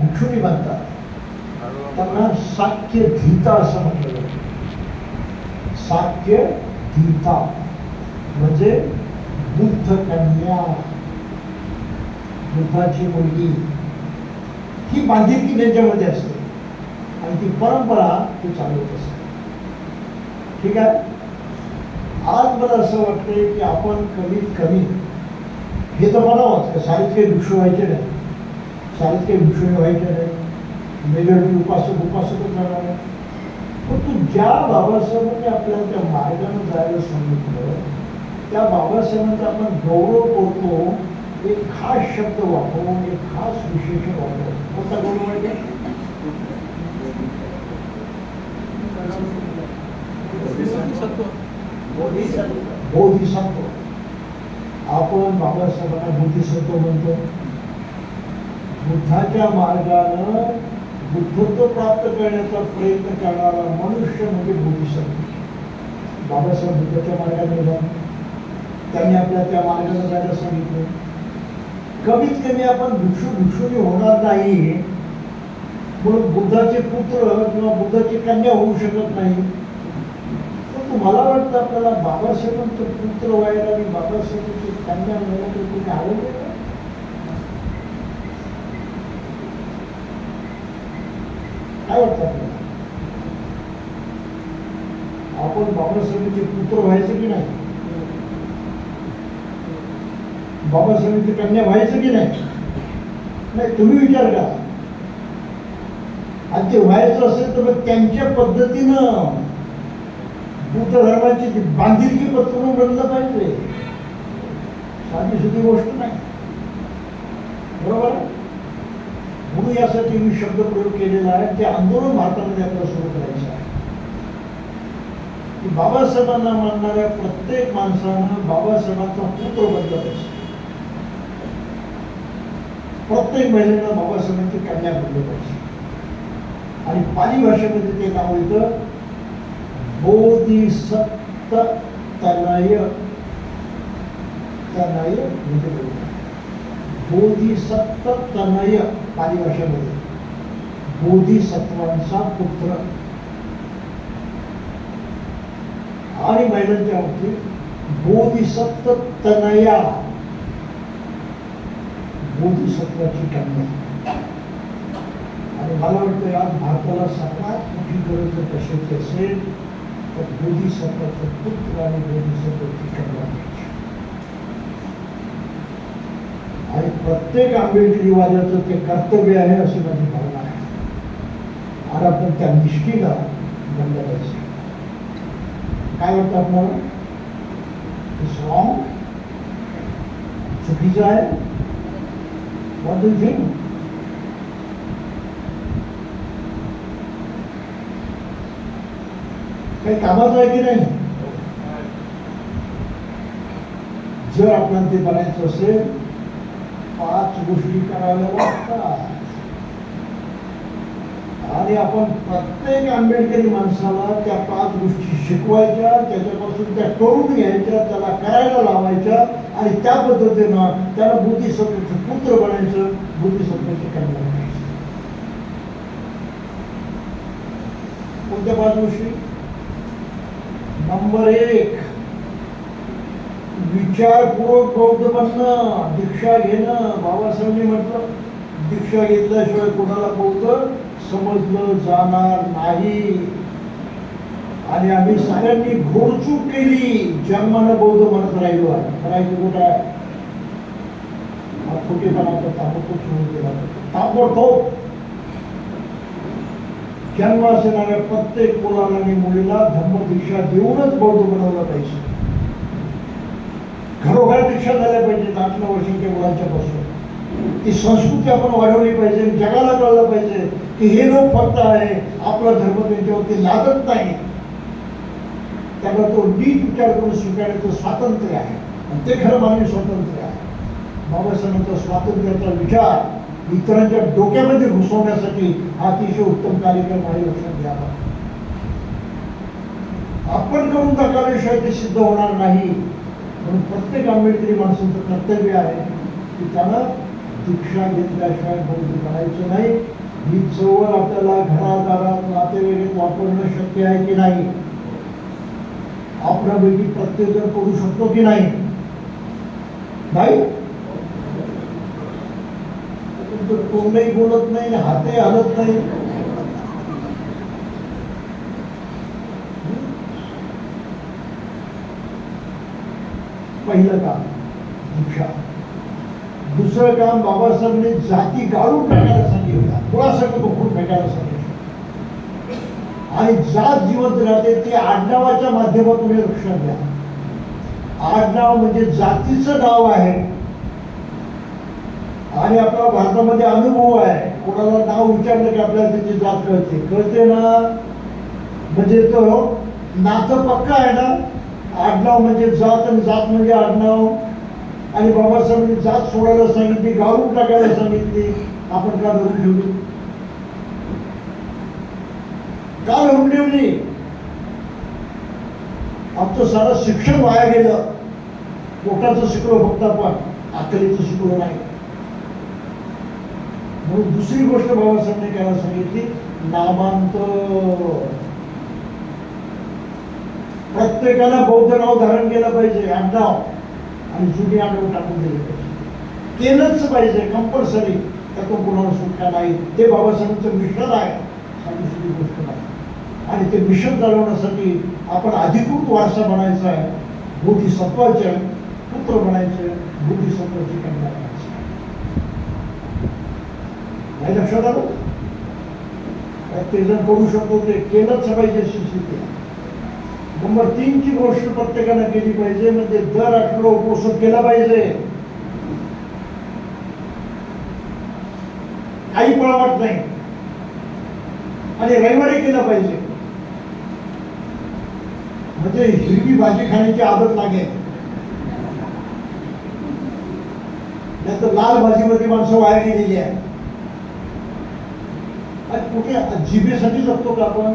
भिक्षुणी बांधतात त्यांना साख्य धीता असं म्हटलं जातं. साख्य धीता म्हणजे बुद्ध कन्या. बुद्धाची मुलगी. ही बांधिलकी त्यांच्यामध्ये असते. आणि ती परंपरा ती चालवत असते. ठीक आहे? आज मला असं वाटतंय की आपण कमीत कमी हे तर म्हणावंच साहित्य शाळेत व्हायचे नाही. काही भिक्षू व्हायचे नाही मेजॉरिटी उपासक उपासकच राहणार परंतु ज्या बाबासाहेबांनी आपल्याला त्या मार्गाने जायला सांगितलं त्या बाबासाहेबांचा आपण गौरव करतो एक खास शब्द वापरून एक खास विशेषण वापरून. कोणता गौरव का? बोधिसत्व. आपण बाबासाहेबांना बोधिसत्व म्हणतो. बुद्धाच्या मार्गानं बुद्धत्व प्राप्त करण्याचा प्रयत्न करणारा मनुष्य म्हणजे बोधिसत्व बाबासाहेब बुद्धाच्या मार्गाने गेला. त्यांनी आपल्या त्या मार्गाने जायला सांगितलं. कमीत कमी आपण भिक्षू भिक्षुनी होणार नाही. म्हणून बुद्धाचे पुत्र किंवा बुद्धाची कन्या होऊ शकत नाही. पण तुम्हाला वाटतं आपल्याला बाबासाहेबांचं पुत्र व्हायला आणि बाबासाहेबांची कन्या व्हायला कुठे कोणी का काय वाटतं आपण बाबासाहेबांचे पुत्र व्हायचं की नाही? बाबासाहेबांची कन्या व्हायचं की नाही? नाही तुम्ही विचार करा. आणि ते व्हायचं असेल तर मग त्यांच्या पद्धतीनं बुद्ध धर्माची जी बांधिलकी पत्रून बनलं पाहिजे. साधी सुधी गोष्ट नाही. बरोबर आहे? म्हणून यासाठी मी शब्द प्रयोग केलेला आहे. ते आंदोलन भारतामध्ये आपल्याला सुरू करायचं आहे. की बाबासाहेबांना मानणाऱ्या प्रत्येक माणसानं बाबासाहेबांचा पुत्र बनला पाहिजे. प्रत्येक महिलेनं बाबासाहेबांची कन्या बनलं पाहिजे. आणि पाली भाषेमध्ये ते नाव येतं बोधिसत्त तनय तनय म्हणजे बोधिसत्व बोधिसत्त तनय पाली भाषेमध्ये बोधिसत्वांचा पुत्र. आणि महिलांच्या बाबतीत बोधिसत्व तनया बोधिसत्वाची कन्या आणि मला वाटतं आज भारताला सर्वात मोठी गरज कशाची असेल? तर बोधिसत्वाचं पुत्र आणि बोधिसत्वाची कन्या आणि प्रत्येक आंबेडकरीवाद्याचं ते कर्तव्य आहे अशी माझी भावना आहे आणि आपण त्या निष्ठीला बनलं पाहिजे काय वाटतं आपल्याला रॉंग चुकीचं आहे वॉट डू थिंक काही कामाचं आहे की नाही? जर आपल्याला ते बनायचं असेल पाच गोष्टी करायला लागतात आणि आपण प्रत्येक आंबेडकरी माणसाला त्या पाच गोष्टी शिकवायच्या त्याच्यापासून त्या करून घ्यायच्या त्याला करायला लावायच्या आणि त्या पद्धतीनं त्याला बुद्धिसत्वाचं पुत्र बनायचं बुद्धिसत्वाची काम बनायचं. कोणत्या पाच गोष्टी? नंबर एक. विचारपूर्वक बौद्ध बनणं दीक्षा घेणं. बाबासाहेबांनी म्हटलं दीक्षा घेतल्याशिवाय कोणाला बौद्ध समजलं जाणार नाही. आणि आम्ही सगळ्यांनी घोडचूक केली. जन्मानं बौद्ध म्हणत राहिलो आहे करायचं कुठं आहे? खोटेपणाचा ताबडतोब सुरू केला. ताबडतोब. जन्म असणाऱ्या प्रत्येक मुलाला आणि मुलीला धर्मदीक्षा देऊनच बौद्ध बनवलं पाहिजे घरोघर दीक्षा झाल्या पाहिजे आठ नऊ वर्षांच्या मुलांच्या पासून. ती संस्कृती आपण वाढवली पाहिजे जगाला कळलं पाहिजे की हे लोक फक्त आहे आपला धर्म त्यांच्यावरती लादत नाही. त्याला तो नीट विचार करून स्वीकारण्याचं स्वातंत्र्य आहे. आणि ते खरं मानवी स्वातंत्र्य आहे. बाबासाहेबांचा स्वातंत्र्याचा विचार इतरांच्या डोक्यामध्ये घुसवण्यासाठी हा अतिशय उत्तम कार्यक्रम आहे लक्षात घ्यावा आपण करून दाखवल्याशिवाय ते सिद्ध होणार नाही. म्हणून प्रत्येक आंबेडकरी माणसाचं कर्तव्य आहे की त्यांना दीक्षा घेतल्याशिवाय बंद करायचं नाही. ही चवळ आपल्याला घरादारात नातेवाईक वापरणं शक्य आहे की नाही? आपल्यापैकी प्रत्येक जण करू शकतो की नाही? नाही. तोंडही बोलत नाही हातही हलत नाही. पहिलं काम दीक्षा दुसरं काम बाबासाहेबांनी जाती गाळून टाकायला सांगितलं. मुळासकट उखडून फेकायला सांगितलं. आणि जात जिवंत राहते ते आडनावाच्या माध्यमातून हे लक्षात घ्या आडनाव म्हणजे जातीचं नाव आहे. आणि आपला भारतामध्ये अनुभव आहे. कोणाला नाव विचारलं की आपल्याला त्याची जात कळते. कळते ना? म्हणजे तो नातं पक्का आहे ना? आडनाव म्हणजे जात आणि जात म्हणजे आडनाव. आणि बाबासाहेबांनी जात सोडायला सांगितली गाळून टाकायला सांगितली. आपण का धरून ठेवली? का धरून ठेवली? आमचं सारं शिक्षण वाया गेलं. पोटाचं शिकलो फक्त आपण आखरीचं शिकलो नाही. म्हणून दुसरी गोष्ट बाबासाहेबांनी करायला सांगितली? नामांतर. प्रत्येकाला बौद्ध नाव धारण केलं पाहिजे आडनाव आणि जुनी आडनाव टाकून दिले पाहिजे. केलंच पाहिजे कंपल्सरी त्यातून कोणाला सुटका नाही. ते बाबासाहेबांचं मिशन आहे. हा गोष्ट नाही. आणि ते मिशन चालवण्यासाठी आपण अधिकृत वारसा बनायचा आहे. बोधिसत्वाचे पुत्र बनायचे. बोधिसत्वाची कन्या बनायची. नाही लक्षात आलं? प्रत्येक जण करू शकतो ते. केलंच पाहिजे शिष्य नंबर तीनची गोष्ट प्रत्येकानं केली पाहिजे म्हणजे दर आठवडा उपोषण केला पाहिजे. काही पळवाट नाही. आणि रविवारी केलं पाहिजे. म्हणजे हिरवी भाजी खाण्याची आदत लागेल. नाही लाल भाजीमध्ये माणसं वाया गेलेली आहे आणि कुठे जिभेसाठी जगतो का आपण?